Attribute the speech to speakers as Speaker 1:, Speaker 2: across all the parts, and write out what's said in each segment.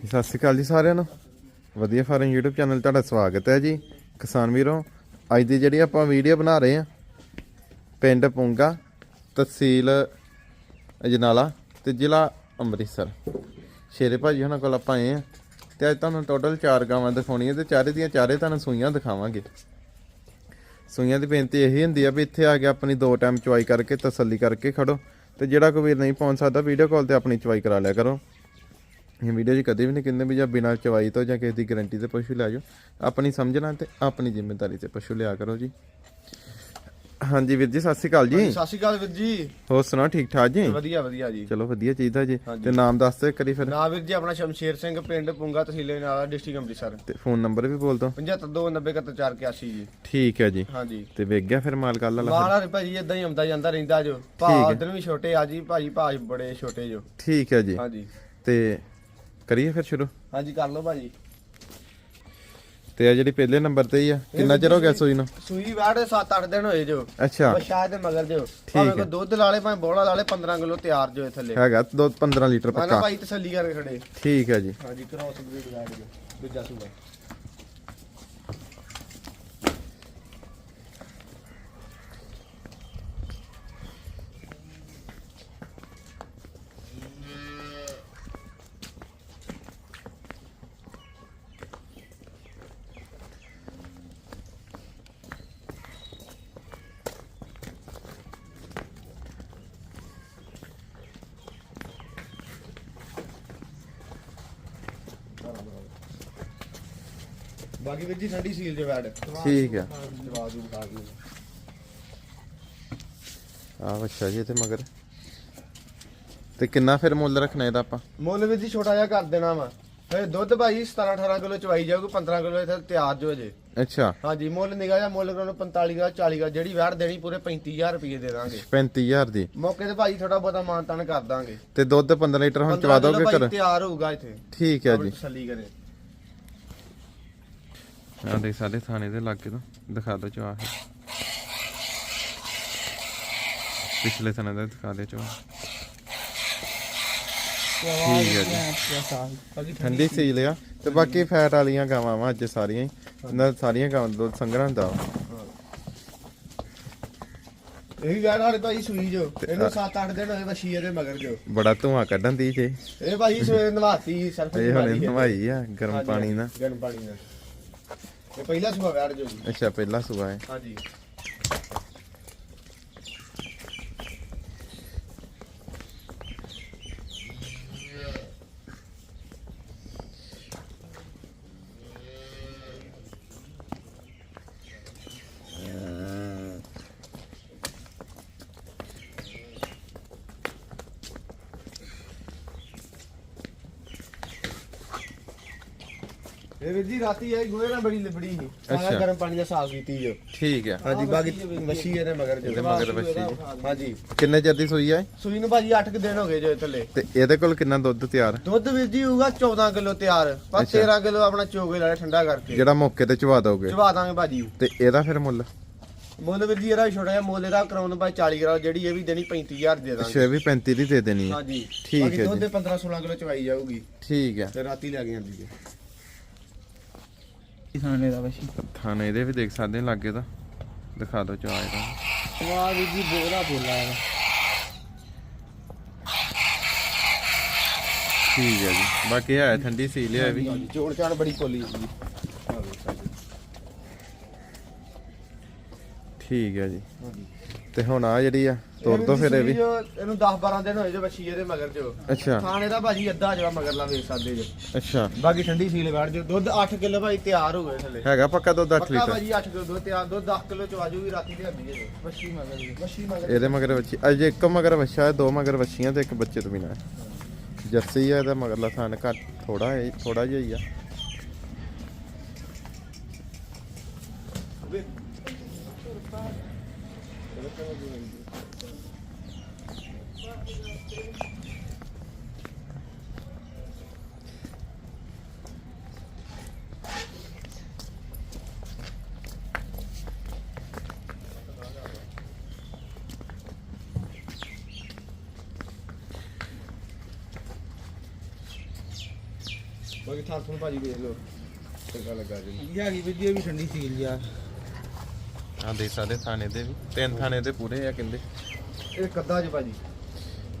Speaker 1: ਸਤਿ ਸ਼੍ਰੀ ਅਕਾਲ ਜੀ ਸਾਰਿਆਂ ਨੂੰ। ਵਧੀਆ ਫਾਰਮ YouTube ਚੈਨਲ ਤੁਹਾਡਾ ਸਵਾਗਤ ਹੈ ਜੀ। ਕਿਸਾਨ ਵੀਰੋ, ਅੱਜ ਦੀ ਜਿਹੜੀ ਆਪਾਂ ਵੀਡੀਓ ਬਣਾ ਰਹੇ ਹਾਂ, ਪਿੰਡ ਪੁੰਗਾ, ਤਹਿਸੀਲ ਅਜਨਾਲਾ ਤੇ ਜ਼ਿਲ੍ਹਾ ਅੰਮ੍ਰਿਤਸਰ। ਸ਼ੇਰੇ ਭਾਜੀ ਉਹਨਾਂ ਕੋਲ ਆਪਾਂ ਆਏ ਆ ਤੇ ਅੱਜ ਤੁਹਾਨੂੰ ਟੋਟਲ 4 ਗਾਵਾਂ ਦਿਖਾਉਣੀਆਂ ਤੇ ਚਾਰੇ ਦੀਆਂ ਚਾਰੇ ਤੁਹਾਨੂੰ ਸੂਈਆਂ ਦਿਖਾਵਾਂਗੇ। ਸੂਈਆਂ ਦੀ ਬੇਨਤੀ ਇਹੀ ਹੁੰਦੀ ਆ ਵੀ ਇੱਥੇ ਆ ਕੇ ਆਪਣੀ ਦੋ ਟਾਈਮ ਚੁਆਈ ਕਰਕੇ ਤਸੱਲੀ ਕਰਕੇ ਖੜੋ ਤੇ ਜਿਹੜਾ ਕੋਈ ਵੀਰ ਨਹੀਂ ਪਹੁੰਚ ਸਕਦਾ ਵੀਡੀਓ ਕਾਲ ਤੇ ਆਪਣੀ ਚੁਆਈ ਕਰਾ ਲਿਆ ਕਰੋ। ਇਹ ਵੀਡੀਓ 'ਚ ਕਦੇ ਵੀ ਨਹੀਂ ਕਹਿੰਦੇ ਵੀ ਜਾਂ ਬਿਨਾਂ ਚਵਾਈ ਤੋਂ ਜਾਂ ਕਿਸੇ ਦੀ ਗਾਰੰਟੀ ਤੇ ਪਸ਼ੂ ਲੈ ਜਾਓ। ਆਪਣੀ ਸਮਝਣਾ ਤੇ ਆਪਣੀ ਜ਼ਿੰਮੇਵਾਰੀ ਤੇ ਪਸ਼ੂ ਲਿਆ ਕਰੋ ਜੀ। ਹਾਂਜੀ ਵੀਰ ਜੀ ਸਤਿ ਸ਼੍ਰੀ ਅਕਾਲ ਜੀ।
Speaker 2: ਸਤਿ ਸ਼੍ਰੀ ਅਕਾਲ ਵੀਰ ਜੀ।
Speaker 1: ਹੋਰ ਸੁਣਾਓ ਠੀਕ ਠਾਕ ਜੀ?
Speaker 2: ਵਧੀਆ ਵਧੀਆ ਜੀ।
Speaker 1: ਚਲੋ ਵਧੀਆ ਚਾਹੀਦਾ ਜੀ। ਤੇ ਨਾਮ ਦੱਸ ਦਿਓ ਕਰੀ ਫਿਰ।
Speaker 2: ਨਾ ਵੀਰ ਜੀ ਆਪਣਾ ਸ਼ਮਸ਼ੇਰ ਸਿੰਘ ਪਿੰਡ ਪੁੰਗਾ ਤਹਿਸੀਲ ਨਾਲਾ ਡਿਸਟ੍ਰਿਕਟ ਅੰਮ੍ਰਿਤਸਰ।
Speaker 1: ਤੇ ਫੋਨ ਨੰਬਰ ਵੀ ਬੋਲ ਦਿਓ।
Speaker 2: 75290481 ਜੀ।
Speaker 1: ਠੀਕ ਹੈ ਜੀ।
Speaker 2: ਹਾਂਜੀ।
Speaker 1: ਤੇ ਵੇਖ ਗਿਆ ਫਿਰ ਮਾਲ ਕੱਲ ਵਾਲਾ
Speaker 2: ਮਾਲਾ ਭਾਜੀ ਇਦਾਂ ਹੀ ਆਉਂਦਾ ਜਾਂਦਾ ਰਹਿੰਦਾ ਜੋ।
Speaker 1: ਠੀਕ
Speaker 2: ਭਾ
Speaker 1: ਹੈ।
Speaker 2: ਉਧਰ ਵੀ ਛੋਟੇ ਆ ਜੀ ਭਾਜੀ ਭਾਜ ਬੜੇ ਛੋਟੇ ਜੋ।
Speaker 1: ਠੀਕ ਹੈ ਜੀ।
Speaker 2: ਹਾਂਜੀ।
Speaker 1: ਤੇ ਕਰੀਏ ਫਿਰ ਸ਼ੁਰੂ?
Speaker 2: ਹਾਂਜੀ ਕਰ ਲਓ ਭਾਜੀ।
Speaker 1: ਤੇ ਆ ਜਿਹੜੀ ਪਹਿਲੇ ਨੰਬਰ ਤੇ ਹੀ ਆ ਕਿੰਨਾ ਚਿਰ ਹੋ ਗਿਆ ਸੂਈ ਨੂੰ?
Speaker 2: ਸੂਈ ਵਾੜ 7-8 ਦਿਨ ਹੋਏ ਜੋ।
Speaker 1: ਅੱਛਾ।
Speaker 2: ਬਸ਼ਾ ਦੇ ਮਗਰ ਜੋ ਭਾਵੇਂ। ਕੋ ਦੁੱਧ ਲਾਲੇ ਭਾਵੇਂ ਬੋਲਾ ਲਾਲੇ 15 ਕਿਲੋ ਤਿਆਰ ਜੋ ਥੱਲੇ।
Speaker 1: ਹੈਗਾ ਦੋ 15 ਲੀਟਰ ਪੱਕਾ।
Speaker 2: ਭਾਈ ਤਸੱਲੀ ਕਰਕੇ ਖੜੇ।
Speaker 1: ਠੀਕ ਹੈ ਜੀ।
Speaker 2: ਹਾਂਜੀ ਕ੍ਰਾਸ ਬਰੀਡ ਗਾੜ ਜੋ ਦੂਜਾ ਸੂਆ। ਬਾਕੀ ਵੀਰ ਜੀ ਠੰਡੀ ਸੀਲ ਜੋ ਵੈੜ
Speaker 1: ਠੀਕ
Speaker 2: ਜੂ ਖਾ ਗਈ
Speaker 1: ਆ ਅੱਛਾ ਜੀ ਤੇ ਮਗਰ। ਤੇ ਕਿੰਨਾ ਫਿਰ ਮੁੱਲ ਰੱਖਣਾ ਇਹਦਾ ਆਪਾਂ?
Speaker 2: ਮੁੱਲ ਵੀ ਜੀ ਛੋਟਾ ਜਿਹਾ ਕਰ ਦੇਣਾ ਵਾ। ਫਿਰ ਦੁੱਧ ਭਾਈ 17 18 ਕਿਲੋ ਚਵਾਈ ਜਾਊਗੀ 15 ਕਿਲੋ ਇੱਥੇ ਤਿਆਰ ਜੋ ਅਜੇ
Speaker 1: ਅੱਛਾ।
Speaker 2: ਹਾਂਜੀ ਮੁੱਲ ਨਿਗਾ ਜਾਂ ਮੁੱਲ ਕਰਾਉਣਾ 45 ਦਾ 40 ਦਾ ਜਿਹੜੀ ਵੈੜ ਦੇਣੀ ਪੂਰੇ 35000 ਰੁਪਏ ਦੇ ਦਾਂਗੇ।
Speaker 1: 35000 ਦੀ।
Speaker 2: ਮੌਕੇ ਤੇ ਭਾਈ ਥੋੜਾ ਬਹੁਤਾ ਮਾਨਤਾਨ ਕਰ ਦਾਂਗੇ।
Speaker 1: ਤੇ ਦੁੱਧ 15 ਲੀਟਰ ਹੁਣ ਚਵਾ
Speaker 2: 15
Speaker 1: ਦੋਗੇ ਕਰ
Speaker 2: ਤਿਆਰ ਹੋਊਗਾ ਇੱਥੇ।
Speaker 1: ਠੀਕ ਹੈ ਜੀ।
Speaker 2: ਤਸੱਲੀ ਕਰੇ।
Speaker 1: ਆ ਦੇ ਸਾਡੇ ਥਾਣੇ ਦੇ ਲਾਗੇ ਤੋਂ ਦਿਖਾ ਦਿਓ ਚਵਾ ਪਿਛਲੇ ਥਾਣੇ ਦਾ ਦਿਖਾ ਦੇ ਚਵਾ ਠੀਕ ਹੈ ਜੀ। ਠੰਡੀ ਸੀ ਲਿਆ। ਤੇ ਬਾਕੀ ਫੈਟ ਵਾਲੀਆਂ ਗਾਵਾਂ ਵਾ ਅੱਜ ਸਾਰੀਆਂ ਹੀ। ਸਾਰੀਆਂ ਗਾਵਾਂ ਦਾ ਦੁੱਧ ਸੰਘਣਾ ਹੁੰਦਾ ਵਾ।
Speaker 2: ਇਹ ਵੀ ਵੈੜ ਵਾਲੇ ਭਾਈ ਸੂਈ ਜੋ ਇਹਨੂੰ 7-8 ਦਿਨ ਹੋਏ ਵਸ਼ੀ ਇਹਦੇ ਮਗਰ ਜੋ।
Speaker 1: ਬੜਾ ਧੂਆਂ ਕੱਢਣ ਦੀ ਜੇ।
Speaker 2: ਇਹ ਭਾਈ ਸਵੇਰੇ ਨਵਾਤੀ ਸਰਫ
Speaker 1: ਇਹ ਹੁਣੇ ਨਵਾਈ ਆ ਗਰਮ ਪਾਣੀ ਨਾਲ।
Speaker 2: ਗਰਮ ਪਾਣੀ ਨਾਲ। ਇਹ ਪਹਿਲਾ ਸੁਬਾ ਵੈੜ ਜੋ ਜੀ
Speaker 1: ਅੱਛਾ ਪਹਿਲਾ ਸੁਬਾ ਹੈ
Speaker 2: ਹਾਂਜੀ। ਇਹ ਵੀਰ ਜੀ ਰਾਤੀ ਇਹ ਗੋਹੇ ਨਾਲ ਬੜੀ ਲਿਬੜੀ ਸੀ।
Speaker 1: ਅੱਛਾ।
Speaker 2: ਸਾਰਾ ਗਰਮ ਪਾਣੀ ਦਾ ਸਾਫ਼ ਕੀਤੀ ਜੋ
Speaker 1: ਠੀਕ ਹੈ।
Speaker 2: ਹਾਂਜੀ ਬਾਕੀ ਵਸ਼ੀ ਇਹਦੇ ਮਗਰ ਜੋ
Speaker 1: ਇਹਦੇ ਮਗਰ ਵੱਛੀ।
Speaker 2: ਹਾਂਜੀ।
Speaker 1: ਕਿੰਨੇ ਚਿਰ ਦੀ ਸੂਈ ਹੈ
Speaker 2: ਸੂਈ ਨੂੰ ਭਾਜੀ 8 ਦਿਨ ਹੋ ਗਏ ਜੋ ਥੱਲੇ।
Speaker 1: ਤੇ ਇਹਦੇ ਕੋਲ ਕਿੰਨਾ ਦੁੱਧ ਤਿਆਰ?
Speaker 2: ਦੁੱਧ ਵੀਰ ਜੀ ਹੋਊਗਾ 14 ਕਿਲੋ ਤਿਆਰ। ਪਰ
Speaker 1: ਅੱਛਾ।
Speaker 2: 13 ਕਿਲੋ ਆਪਣਾ ਚੋਗੇ ਲਾਲੇ ਠੰਡਾ ਕਰਕੇ।
Speaker 1: ਜਿਹੜਾ ਮੌਕੇ ਤੇ ਚਵਾ ਦੋਗੇ?
Speaker 2: ਚਵਾ ਦਾਂਗੇ ਭਾਜੀ।
Speaker 1: ਤੇ ਇਹਦਾ ਫਿਰ ਮੁੱਲ?
Speaker 2: ਮੁੱਲ ਵੀਰ ਜੀ ਇਹਦਾ ਵੀ ਛੋਟਾ ਜਿਹਾ ਮੁੱਲ ਇਹਦਾ ਕਰਾਉਣ ਭਾਈ 40 ਗ੍ਰਾਮ ਜਿਹੜੀ ਇਹ ਵੀ ਦੇਣੀ 35000 ਦੇ ਦਾਂਗੇ।
Speaker 1: ਅੱਛਾ ਇਹ ਵੀ 35 ਦੀ ਦੇ ਦੇਣੀ ਹੈ।
Speaker 2: ਹਾਂਜੀ।
Speaker 1: ਠੀਕ
Speaker 2: ਬਾਕੀ
Speaker 1: ਹੈ
Speaker 2: ਦੁੱਧ
Speaker 1: ਜੀ।
Speaker 2: ਦੇ 15 16 ਕਿਲੋ ਚਵਾਈ ਜਾਊਗੀ।
Speaker 1: ਠੀਕ ਹੈ।
Speaker 2: ਤੇ ਰਾਤੀ ਲੈ ਕੇ ਆਂਦੀ ਜੀ
Speaker 3: ਕਿਸਾਨੇ ਦਾ ਵਸ਼ੀ।
Speaker 1: ਥਾਣੇ ਇਹਦੇ ਵੀ ਦੇਖ ਸਕਦੇ ਹੋ ਲਾਗੇ ਦਾ ਦਿਖਾ ਦਿਓ ਚਵਾ ਇਹਦਾ।
Speaker 3: ਵਾਹ ਵੀ ਜੀ ਬੋਰਾ ਬੋਲਾ ਹੈ
Speaker 1: ਠੀਕ ਹੈ ਜੀ। ਬਾਕੀ ਹੈ ਠੰਡੀ ਸੀ ਲਿਆ ਵੀ।
Speaker 2: ਚੋਣ ਚਾਣ ਬੜੀ ਕੋਲੀ ਜੀ।
Speaker 1: ਠੀਕ ਹੈ ਜੀ। ਤੇ ਹੁਣ ਆ ਜਿਹੜੀ ਆ ਤੋੜ ਦੋ ਫਿਰ ਇਹ ਵੀ।
Speaker 2: ਇਹਨੂੰ 10 12 ਦਿਨ ਹੋਏ ਜੋ ਬੱਚੀ ਇਹਦੇ ਮਗਰ ਜੋ।
Speaker 1: ਅੱਛਾ।
Speaker 2: ਥਾਣੇ ਦਾ ਭਾਜੀ ਅੱਧਾ ਜਵਾ ਮਗਰਲਾ ਵੇਚ ਸਕਦੇ ਜੋ।
Speaker 1: ਅੱਛਾ।
Speaker 2: ਬਾਕੀ ਠੰਡੀ ਸੀਲ ਵੜ ਜੋ। ਦੁੱਧ 8 ਕਿਲੋ ਭਾਈ ਤਿਆਰ ਹੋ ਗਏ ਥੱਲੇ
Speaker 1: ਹੈਗਾ ਪੱਕਾ ਦੁੱਧ 8
Speaker 2: ਪੱਕਾ
Speaker 1: ਲੀਟਰ?
Speaker 2: ਭਾਜੀ 8 ਕਿਲੋ ਦੁੱਧ ਤਿਆਰ। ਦੁੱਧ 10 ਕਿਲੋ ਚ ਆਜੂਗੀ ਰਾਤੀ ਦੇ ਹੱਦੀ ਜੇ। ਬੱਛੀ ਮਗਰ ਬੱਛੀ ਮਗਰ
Speaker 1: ਇਹਦੇ ਮਗਰ ਵੱਛੀ। ਅਜੇ ਇੱਕ ਮਗਰ ਵੱਛਾ ਹੈ ਦੋ ਮਗਰ ਵੱਛੀਆਂ ਤੇ ਇੱਕ ਬੱਚੇ ਤੋਂ ਬਿਨਾ ਜਰਸੀ ਹੈ ਇਹਦਾ ਮਗਰਲਾ ਥਾਨ ਘੱਟ ਥੋੜਾ ਥੋੜਾ ਜਿਹਾ ਹੀ ਆ।
Speaker 2: ਬਾਕੀ ਥਾਂ ਤੁਹਾਨੂੰ ਭਾਜੀ ਦੇਖ ਲਓ, ਚੰਗਾ ਲੱਗਾ ਜੀ।
Speaker 3: ਇਹ ਆ ਗਈ ਵੀ ਠੰਡੀ ਸੀਲ ਯਾਰ।
Speaker 1: ਆ ਦੇਖ ਸਕਦੇ ਥਾਣੇ ਦੇ ਵੀ। ਤਿੰਨ ਥਾਣੇ ਦੇ ਪੂਰੇ ਆ ਕਹਿੰਦੇ।
Speaker 2: ਇਹ ਕੱਦਾ ਜੀ ਭਾਜੀ।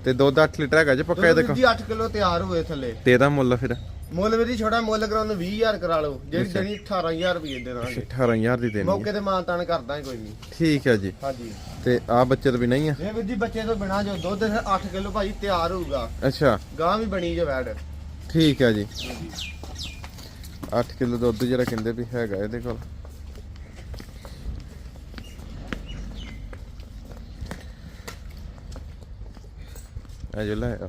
Speaker 1: ਤੇ ਦੁੱਧ 8 ਲੀਟਰ ਹੈਗਾ ਜੀ ਪੱਕਾ
Speaker 2: ਦੁੱਧ
Speaker 1: ਕੋਲ
Speaker 2: ਜੀ 8 ਕਿਲੋ ਤਿਆਰ ਹੋਏ ਥੱਲੇ।
Speaker 1: ਤੇ ਇਹਦਾ ਮੁੱਲ ਫਿਰ?
Speaker 2: ਮੁੱਲ ਵੀਰ ਜੀ ਛੋਟਾ ਮੁੱਲ ਕਰਾਉਣ 20000 ਕਰਾ ਲਓ। ਜਿਹੜੀ ਦੇਣੀ 18000 ਰੁਪਏ ਦੇ ਦਾਂਗੇ।
Speaker 1: 18000 ਦੀ ਦੇਣੀ
Speaker 2: ਮੌਕੇ ਤੇ ਮਾਨਤਾਨ ਕਰਦਾ ਕੋਈ ਨਹੀਂ।
Speaker 1: ਠੀਕ ਹੈ ਜੀ।
Speaker 2: ਹਾਂਜੀ।
Speaker 1: ਤੇ ਆ ਬੱਚੇ ਤੋਂ ਵੀ ਨਹੀਂ ਆ?
Speaker 2: ਇਹ ਵੀਰ ਜੀ ਬੱਚੇ ਤੋਂ ਬਿਨਾ ਜੋ ਦੁੱਧ 8 ਕਿਲੋ ਭਾਜੀ ਤਿਆਰ ਹੋਊਗਾ।
Speaker 1: ਅੱਛਾ।
Speaker 2: ਗਾਂ ਵੀ ਬਣੀ ਜੋ ਵੈੜ।
Speaker 1: ਠੀਕ ਹੈ ਜੀ। 8 ਕਿਲੋ ਦੁੱਧ ਜਿਹੜਾ ਕਹਿੰਦੇ ਵੀ ਹੈਗਾ ਇਹਦੇ ਕੋਲ। ਆ ਜੋ ਲੈ ਆ।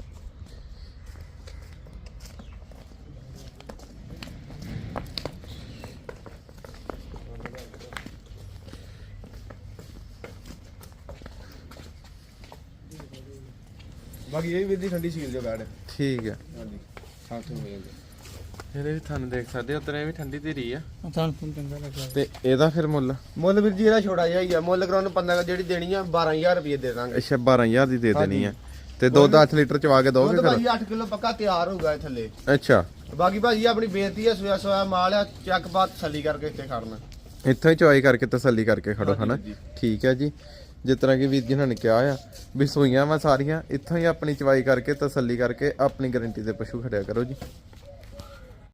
Speaker 2: ਬਾਕੀ ਇਹ ਵੀਰ ਜੀ ਠੰਡੀ ਸੀਲ ਜੋ ਵੈੜ
Speaker 1: ਠੀਕ ਹੈ।
Speaker 2: ਹਾਂਜੀ ਸਾਥ ਹੋ ਜਾਂਦੇ
Speaker 1: ਇਹਦੇ ਵੀ ਤੁਹਾਨੂੰ ਦੇਖ ਸਕਦੇ ਹੋ ਉਤਰੇ ਵੀ ਠੰਡੀ ਧੀਰੀ ਆ।
Speaker 3: ਸਾਨੂੰ ਫੋਨ ਚੰਗਾ ਲੱਗਾ
Speaker 1: ਤੇ ਇਹਦਾ ਫਿਰ ਮੁੱਲ?
Speaker 2: ਮੁੱਲ ਵੀਰ ਜੀ ਇਹਦਾ ਛੋਟਾ ਜਿਹਾ ਹੀ ਆ। ਮੁੱਲ ਕਰਾਉਣ 15 ਜਿਹੜੀ ਦੇਣੀ ਆ 12000 ਰੁਪਏ ਦੇ ਦਾਂਗੇ।
Speaker 1: ਅੱਛਾ 12000 ਦੀ ਦੇ ਦੇਣੀ ਆ। ਤੇ ਦੁੱਧ 8 ਲੀਟਰ ਚਵਾ ਕੇ ਦੋਗੇ
Speaker 2: ਦੁੱਧ
Speaker 1: ਫਿਰ?
Speaker 2: ਭਾਜੀ 8 ਕਿਲੋ ਪੱਕਾ ਤਿਆਰ ਹੋਊਗਾ ਇਹ ਥੱਲੇ।
Speaker 1: ਅੱਛਾ।
Speaker 2: ਬਾਕੀ ਭਾਜੀ ਆਪਣੀ ਬੇਨਤੀ ਹੈ ਸੋਇਆ ਸੋਇਆ ਮਾਲ ਆ ਚੱਕ ਬਾਤ ਥੱਲੀ ਕਰਕੇ ਇੱਥੇ ਖੜਨਾ।
Speaker 1: ਇੱਥੋਂ ਹੀ ਚਵਾਈ ਕਰਕੇ ਤਸੱਲੀ ਕਰਕੇ ਖੜੋ ਹਨਾ। ਠੀਕ ਹੈ ਜੀ। ਜਿਸ ਤਰ੍ਹਾਂ ਕਿ ਵੀਰ ਜੀ ਨੇ ਕਿਹਾ ਆ ਵੀ ਸੂਈਆਂ ਵਾ ਸਾਰੀਆਂ ਇੱਥੋਂ ਹੀ ਆਪਣੀ ਚਵਾਈ ਕਰਕੇ ਤਸੱਲੀ ਕਰਕੇ ਆਪਣੀ ਗਾਰੰਟੀ ਦੇ ਪਸ਼ੂ ਖੜਿਆ ਕਰੋ ਜੀ।